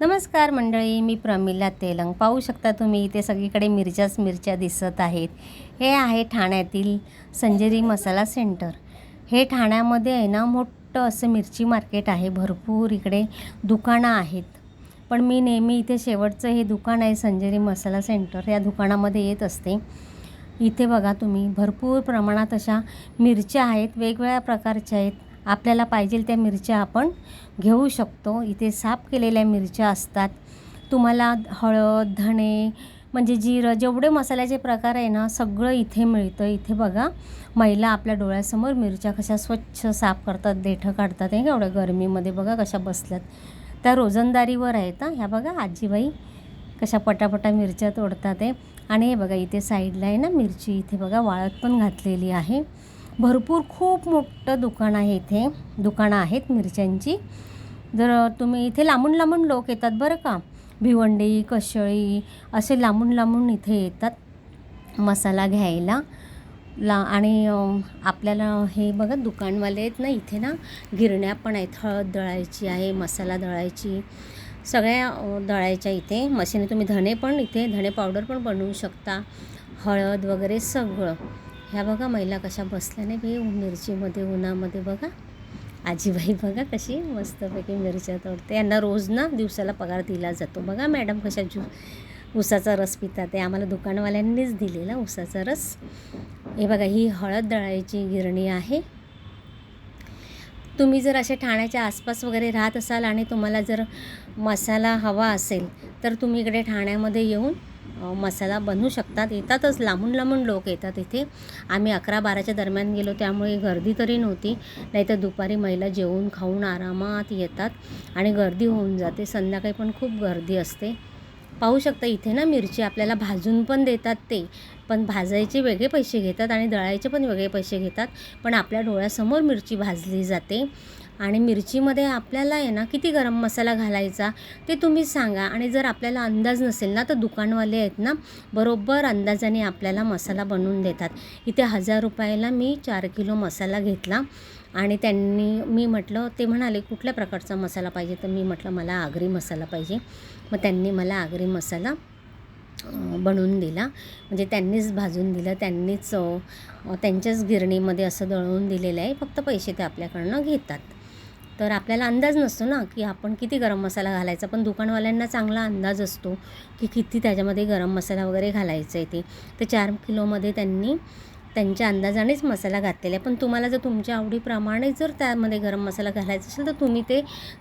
नमस्कार मंडळी मी प्रमिला तेलंग. पाहू शकता तुम्ही इथे सगळीकडे मिरच्याच मिरच्या दिसत आहेत. हे आहे ठाण्यातील संजेरी मसाला सेंटर. हे ठाण्यामध्ये आहे ना मोठं असं मिरची मार्केट आहे. भरपूर इकडे दुकानं आहेत. पण मी नेहमी इथे शेवटचं हे दुकान आहे संजेरी मसाला सेंटर. या दुकानामध्ये येत असते. इथे बघा तुम्ही भरपूर प्रमाणात अशा मिरच्या आहेत वेगवेगळ्या प्रकारच्या आहेत. आपल्याला पाहिजे त्या मिरच्या आपण घेऊ शकतो. इथे साफ केलेल्या मिरच्या असतात. तुम्हाला हळद धणे म्हणजे जिरं जेवढे मसाल्याचे प्रकार आहे ना सगळं इथे मिळतं. इथे बघा महिला आपल्या डोळ्यासमोर मिरच्या कशा स्वच्छ साफ करतात देठं काढतात. हे एवढ्या गरमीमध्ये बघा कशा बसल्यात. त्या रोजंदारीवर आहेत हां. ह्या बघा आजीबाई कशा पटापटा मिरच्या तोडतात आहे आणि हे बघा इथे साईडला आहे ना मिरची. इथे बघा वाळत पण घातलेली आहे. भरपूर खूप मोठं दुकान आहे इथे. दुकानं आहेत मिरच्यांची. जर तुम्ही इथे लांबून लांबून लोक येतात बरं का. भिवंडी कशळी असे लांबून लांबून इथे येतात मसाला घ्यायला. ला आणि आपल्याला हे बघा दुकानवाले आहेत ना इथे ना गिरण्या पण आहेत. हळद दळायची आहे मसाला दळायची. सगळ्या दळायच्या इथे. मशीन तुम्ही धणे पण इथे धणे पावडर पण बनवू शकता. हळद वगैरे सगळं. ह्या बघा महिला कशा बसल्या नाही बे मिरचीमध्ये उन्हामध्ये बघा. आजीबाई बघा कशी मस्तपैकी मिरच्या तोडते. यांना रोज ना दिवसाला पगार दिला जातो. बघा मॅडम कशा जू उसाचा रस पितात. ते आम्हाला दुकानवाल्यांनीच दिलेला उसाचा रस. हे बघा ही हळद दळायची गिरणी आहे. तुम्ही जर असे ठाण्याच्या आसपास वगैरे राहत असाल आणि तुम्हाला जर मसाला हवा असेल तर तुम्ही इकडे ठाण्यामध्ये येऊन मसाला बनवू शकतात. येतातच लांबून लांबून लोक येतात इथे. आम्ही अकरा बाराच्या दरम्यान गेलो त्यामुळे गर्दी तरी नव्हती. नाहीतर दुपारी महिला जेवून खाऊन आरामात येतात आणि गर्दी होऊन जाते. संध्याकाळी पण खूप गर्दी असते. पाहू शकता इथे ना मिरची आपल्याला भाजून पण देतात ते पण भाजायचे वेगळे पैसे घेतात आणि दळायचे पण वेगळे पैसे घेतात पण आपल्या डोळ्यासमोर मिरची भाजली जाते. आणि मिरचीमध्ये आपल्याला आहे ना किती गरम मसाला घालायचा ते तुम्ही सांगा. आणि जर आपल्याला अंदाज नसेल ना तर दुकानवाले आहेत ना बरोबर अंदाजाने आपल्याला मसाला बनवून देतात. इथे हजार रुपयाला मी चार किलो मसाला घेतला. आणि त्यांनी मी म्हटलं ते म्हणाले कुठल्या प्रकारचा मसाला पाहिजे? तर मी म्हटलं मला आगरी मसाला पाहिजे. मग त्यांनी मला आगरी मसाला बनवून दिला. म्हणजे त्यांनीच भाजून दिलं त्यांनीच त्यांच्याच गिरणीमध्ये असं दळवून दिलेलं आहे. फक्त पैसे ते आपल्याकडनं घेतात. तर आपल्याला अंदाज नसतो ना की आपण किती गरम मसाला घालायचा. पण दुकानवाल्यांना चांगला अंदाज असतो की किती त्याच्यामध्ये गरम मसाला वगैरे घालायचा आहे ते. तर चार किलोमध्ये त्यांनी त्यांच्या अंदाजानेच मसाला घातलेला आहे. पण तुम्हाला जर तुमच्या आवडीप्रमाणे जर त्यामध्ये गरम मसाला घालायचा असेल तर तुम्ही ते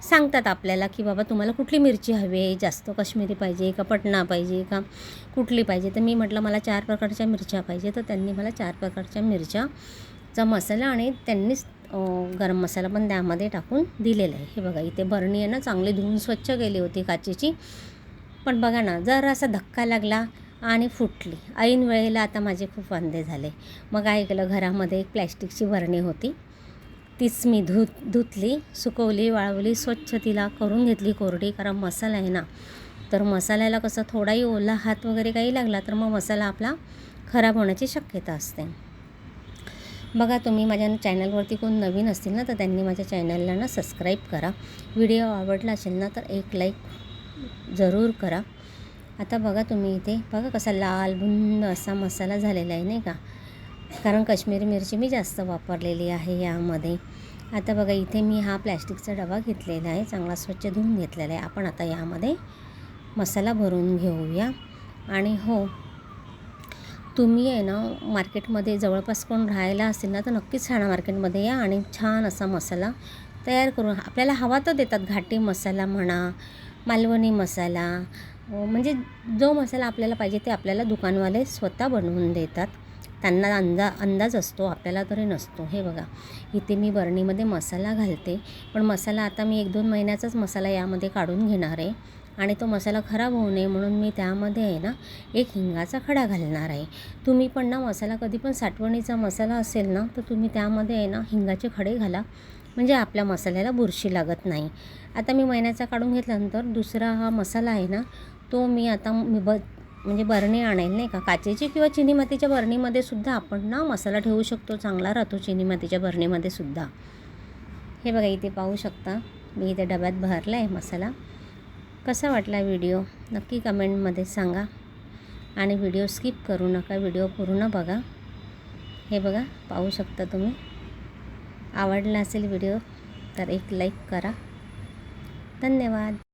सांगतात आपल्याला की बाबा तुम्हाला कुठली मिरची हवी आहे जास्त काश्मीरी पाहिजे का पटना पाहिजे का कुठली पाहिजे. तर मी म्हटलं मला चार प्रकारच्या मिरच्या पाहिजे. तर त्यांनी मला चार प्रकारच्या मिरच्याचा मसाला आणि त्यांनीच गरम मसाला पण त्यामध्ये टाकून दिलेला आहे. हे बघा इथे बरणी आहे ना चांगली धुवून स्वच्छ केली होती काचेची. पण बघा ना जर असा धक्का लागला आणि फुटली. ऐन वेळेला आता माझे खूप वांदे झाले. मग ऐकलं घरामध्ये एक प्लॅस्टिकची बरणी होती. तीच मी धुत धुतली सुकवली वाळवली स्वच्छ तिला करून घेतली कोरडी. कारण मसाला आहे ना तर मसाल्याला कसं थोडाही ओला हात वगैरे काही लागला तर मग मसाला आपला खराब होण्याची शक्यता असते. बघा तुम्ही माझ्या चॅनलवरती कोण नवीन असतील ना तर त्यांनी माझ्या चॅनलला ना सबस्क्राईब करा. व्हिडिओ आवडला असेल ना तर एक लाईक जरूर करा. आता बघा तुम्ही इथे. बघा कसा लाल बुंद असा मसाला झालेला आहे नाही का? कारण काश्मीरी मिरची मी जास्त वापरलेली आहे यामध्ये. आता बघा इथे मी हा प्लॅस्टिकचा डबा घेतलेला आहे. चांगला स्वच्छ धुवून घेतलेला आहे. आपण आता यामध्ये मसाला भरून घेऊया. आणि हो तुम्ही आहे ना मार्केटमध्ये जवळपास कोण राहायला असेल ना तर नक्कीच ठाणा मार्केटमध्ये या आणि छान असा मसाला तयार करून आपल्याला हवा तर देतात. घाटी मसाला म्हणा मालवणी मसाला म्हणजे जो मसाला आपल्याला पाहिजे ते आपल्याला दुकानवाले स्वतः बनवून देतात. त्यांना अंदा अंदाज असतो आपल्याला तरी नसतो. हे बघा इथे मी बरणीमध्ये मसाला घालते. पण मसाला आता मी एक दोन महिन्याचाच मसाला यामध्ये काढून घेणार आहे. आणि तो मसाला खराब होऊ नये म्हणून मी त्यामध्ये आहे ना एक हिंगाचा खडा घालणार आहे. तुम्ही पण ना मसाला कधी पण साठवणीचा मसाला असेल ना तर तुम्ही त्यामध्ये आहे ना हिंगाचे खडे घाला. म्हणजे आपल्या मसाल्याला बुरशी लागत नाही. आता मी महिन्याचा काढून घेतल्यानंतर दुसरा हा मसाला आहे ना तो मी आता मी ब म्हणजे बरणी आणेल नाही का? काचेची किंवा चिनी मातीच्या बरणीमध्ये सुद्धा आपण ना मसाला ठेवू शकतो चांगला राहतो चिनी मातीच्या बरणीमध्ये सुद्धा. हे बघा इथे पाहू शकता. मी इथे डब्यात भरला आहे मसाला. कसा वाटला व्हिडिओ? नक्की कमेंटमध्ये सांगा. आणि व्हिडिओ स्किप करू नका व्हिडिओ पूर्ण बघा. हे बघा पाहू शकता तुम्ही. आवडला असेल व्हिडिओ तर एक लाईक करा. धन्यवाद.